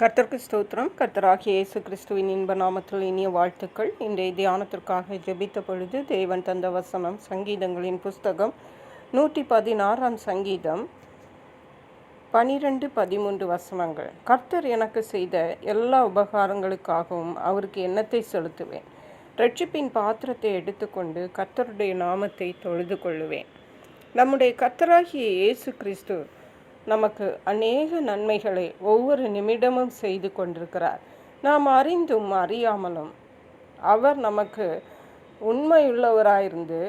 கர்த்தருக்கு ஸ்தோத்திரம். கர்த்தராகிய இயேசு கிறிஸ்துவின் இன்ப நாமத்தில் இனிய வாழ்த்துக்கள். இன்றைய தியானத்திற்காக ஜெபித்த பொழுது தேவன் தந்த வசனம் சங்கீதங்களின் புஸ்தகம் நூற்றி பதினாறாம் சங்கீதம் பனிரெண்டு பதிமூன்று வசனங்கள். கர்த்தர் எனக்கு செய்த எல்லா உபகாரங்களுக்காகவும் அவருக்கு எண்ணத்தை செலுத்துவேன். ரட்சிப்பின் பாத்திரத்தை எடுத்துக்கொண்டு கர்த்தருடைய நாமத்தை தொழுது கொள்ளுவேன். நம்முடைய கர்த்தராகிய இயேசு கிறிஸ்து நமக்கு அநேக நன்மைகளை ஒவ்வொரு நிமிடமும் செய்து கொண்டிருக்கிறார். நாம் அறிந்தும் அறியாமலும் அவர் நமக்கு உண்மையுள்ளவராயிருந்து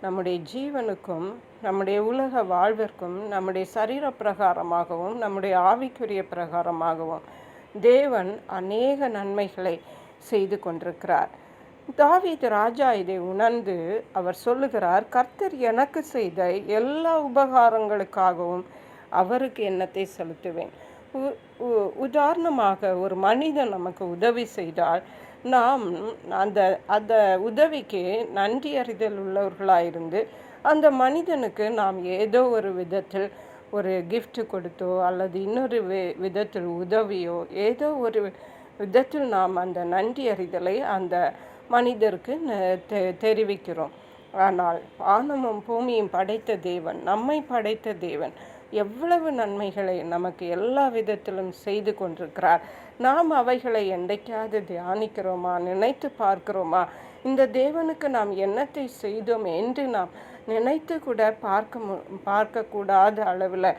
நம்முடைய ஜீவனுக்கும் நம்முடைய உலக வாழ்விற்கும் நம்முடைய சரீர பிரகாரமாகவும் நம்முடைய ஆவிக்குரிய பிரகாரமாகவும் தேவன் அநேக நன்மைகளை செய்து கொண்டிருக்கிறார். தாவீது ராஜா இதை உணர்ந்து அவர் சொல்லுகிறார் கர்த்தர் எனக்கு செய்த எல்லா உபகாரங்களுக்காகவும் அவருக்கு எண்ணத்தை செலுத்துவேன்? உதாரணமாக ஒரு மனிதன் நமக்கு உதவி செய்தால் நாம் அந்த அந்த உதவிக்கு நன்றி அறிதல் உள்ளவர்களாயிருந்து அந்த மனிதனுக்கு நாம் ஏதோ ஒரு விதத்தில் ஒரு கிஃப்ட் கொடுத்தோ அல்லது இன்னொரு வி விதத்தில் உதவியோ ஏதோ ஒரு விதத்தில் நாம் அந்த நன்றி அறிதலை அந்த மனிதருக்கு தெ தெரிவிக்கிறோம். ஆனால் வானமும் பூமியும் படைத்த தேவன் நம்மை படைத்த தேவன் எவ்வளவு நன்மைகளை நமக்கு எல்லா விதத்திலும் செய்து கொண்டிருக்கிறார். நாம் அவைகளை என்றைக்காவது தியானிக்கிறோமா? நினைத்து பார்க்கிறோமா? இந்த தேவனுக்கு நாம் என்னத்தை செய்தோம் என்று நாம் நினைத்து கூட பார்க்க பார்க்கக்கூடாத அளவில்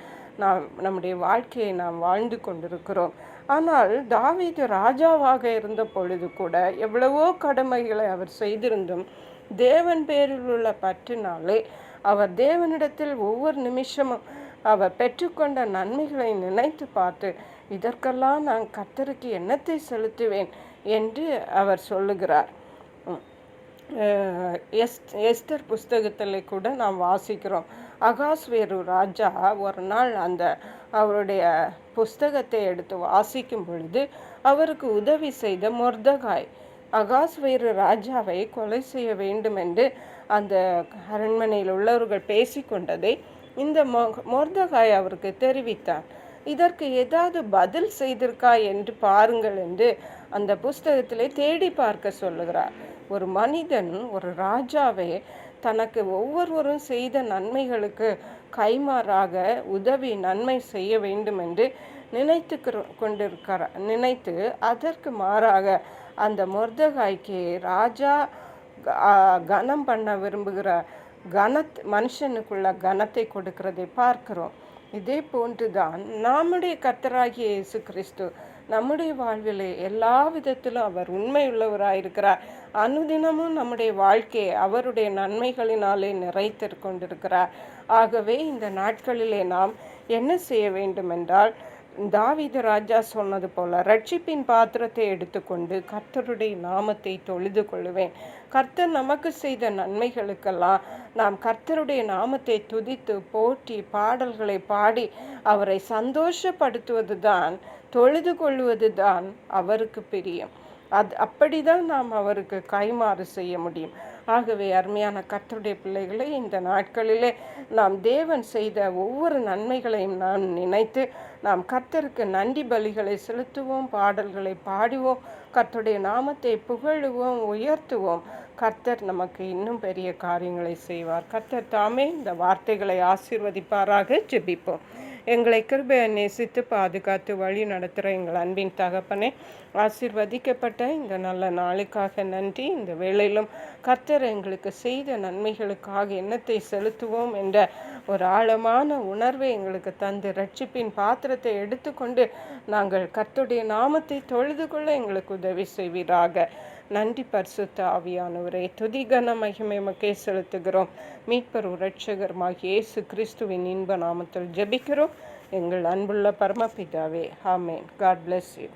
நாம் நம்முடைய வாழ்க்கையை நாம் வாழ்ந்து கொண்டிருக்கிறோம். ஆனால் தாவீது ராஜாவாக இருந்த பொழுது கூட எவ்வளவோ கடமைகளை அவர் செய்திருந்தும் தேவன் பேரில் உள்ள பற்றினாலே அவர் தேவனிடத்தில் ஒவ்வொரு நிமிஷமும் அவர் பெற்றுக்கொண்ட நன்மைகளை நினைத்து பார்த்து இதற்கெல்லாம் நான் கத்தருக்கு எண்ணத்தை செலுத்துவேன்? என்று அவர் சொல்லுகிறார். எஸ் எஸ்தர் புஸ்தகத்தில் கூட நாம் வாசிக்கிறோம். அகாஸ்வேரு ராஜா ஒரு நாள் அந்த அவருடைய புஸ்தகத்தை எடுத்து வாசிக்கும் பொழுது அவருக்கு உதவி செய்த மொர்தகாய் அகாஸ்வேரு ராஜாவை கொலை செய்ய வேண்டும் என்று அந்த அரண்மனையில் உள்ளவர்கள் பேசிக்கொண்டதை இந்த மொ மொர்தகாய் அவருக்கு தெரிவித்தார். இதற்கு ஏதாவது பதில் செய்திருக்கா என்று பாருங்கள் என்று அந்த புஸ்தகத்திலே தேடி பார்க்க சொல்லுகிறார். ஒரு மனிதன் ஒரு ராஜாவே தனக்கு ஒவ்வொருவரும் செய்த நன்மைகளுக்கு கைமாறாக உதவி நன்மை செய்ய வேண்டும் என்று நினைத்து கொண்டிருக்கிறார் நினைத்து அதற்கு மாறாக அந்த மொர்தகாய்க்கு ராஜா கனம் பண்ண விரும்புகிற கனத் மனுஷனுக்குள்ள கனத்தை கொடுக்கிறதை பார்க்கிறோம். இதே போன்றுதான் நம்முடைய கர்த்தராகிய இயேசு கிறிஸ்து நம்முடைய வாழ்விலே எல்லா விதத்திலும் அவர் உண்மையுள்ளவராயிருக்கிறார். அனுதினமும் நம்முடைய வாழ்க்கையை அவருடைய நன்மைகளினாலே நிறைத்து கொண்டிருக்கிறார். ஆகவே இந்த நாட்களிலே நாம் என்ன செய்ய வேண்டும் என்றால் தாவித ராஜா சொன்னது போல ரட்சிப்பின் பாத்திரத்தை எடுத்துக்கொண்டு கர்த்தருடைய நாமத்தை தொழுது கொள்ளுவேன். கர்த்தர் நமக்கு செய்த நன்மைகளுக்கெல்லாம் நாம் கர்த்தருடைய நாமத்தை துதித்து போற்றி பாடல்களை பாடி அவரை சந்தோஷப்படுத்துவது தான் தொழுது கொள்வது தான் அவருக்கு பிரியம். அது அப்படிதான் நாம் அவருக்கு கைமாறு செய்ய முடியும். ஆகவே அருமையான கர்த்தருடைய பிள்ளைகளை இந்த நாட்களிலே நாம் தேவன் செய்த ஒவ்வொரு நன்மைகளையும் நாம் நினைத்து நாம் கர்த்தருக்கு நன்றி பலிகளை செலுத்துவோம் பாடல்களை பாடுவோம் கர்த்தருடைய நாமத்தை புகழுவோம் உயர்த்துவோம். கர்த்தர் நமக்கு இன்னும் பெரிய காரியங்களை செய்வார். கர்த்தர் தாமே இந்த வார்த்தைகளை ஆசீர்வதிப்பாராக. ஜெபிப்போம். எங்களை கிருபையை நேசித்து பாதுகாத்து வழி நடத்துகிற எங்கள் அன்பின் தகப்பனே ஆசிர்வதிக்கப்பட்ட இந்த நல்ல நாளுக்காக நன்றி. இந்த வேளையிலும் கர்த்தர் எங்களுக்கு செய்த நன்மைகளுக்காக எண்ணத்தை செலுத்துவோம் என்ற ஒரு ஆழமான உணர்வை எங்களுக்கு தந்து ரட்சிப்பின் பாத்திரத்தை எடுத்துக்கொண்டு நாங்கள் கர்த்துடைய நாமத்தை தொழுது கொள்ள எங்களுக்கு உதவி செய்வீராக. நன்றி பரிசுத்த ஆவியானவரே. துதிகன மகிமை மக்கே செலுத்துகிறோம். மீட்பர் ரட்சகர்மாகிய இயேசு கிறிஸ்துவின் இன்ப நாமத்தில் ஜெபிக்கிறோம். எங்கள் அன்புள்ள பரமபிதாவே ஆமேன். God bless you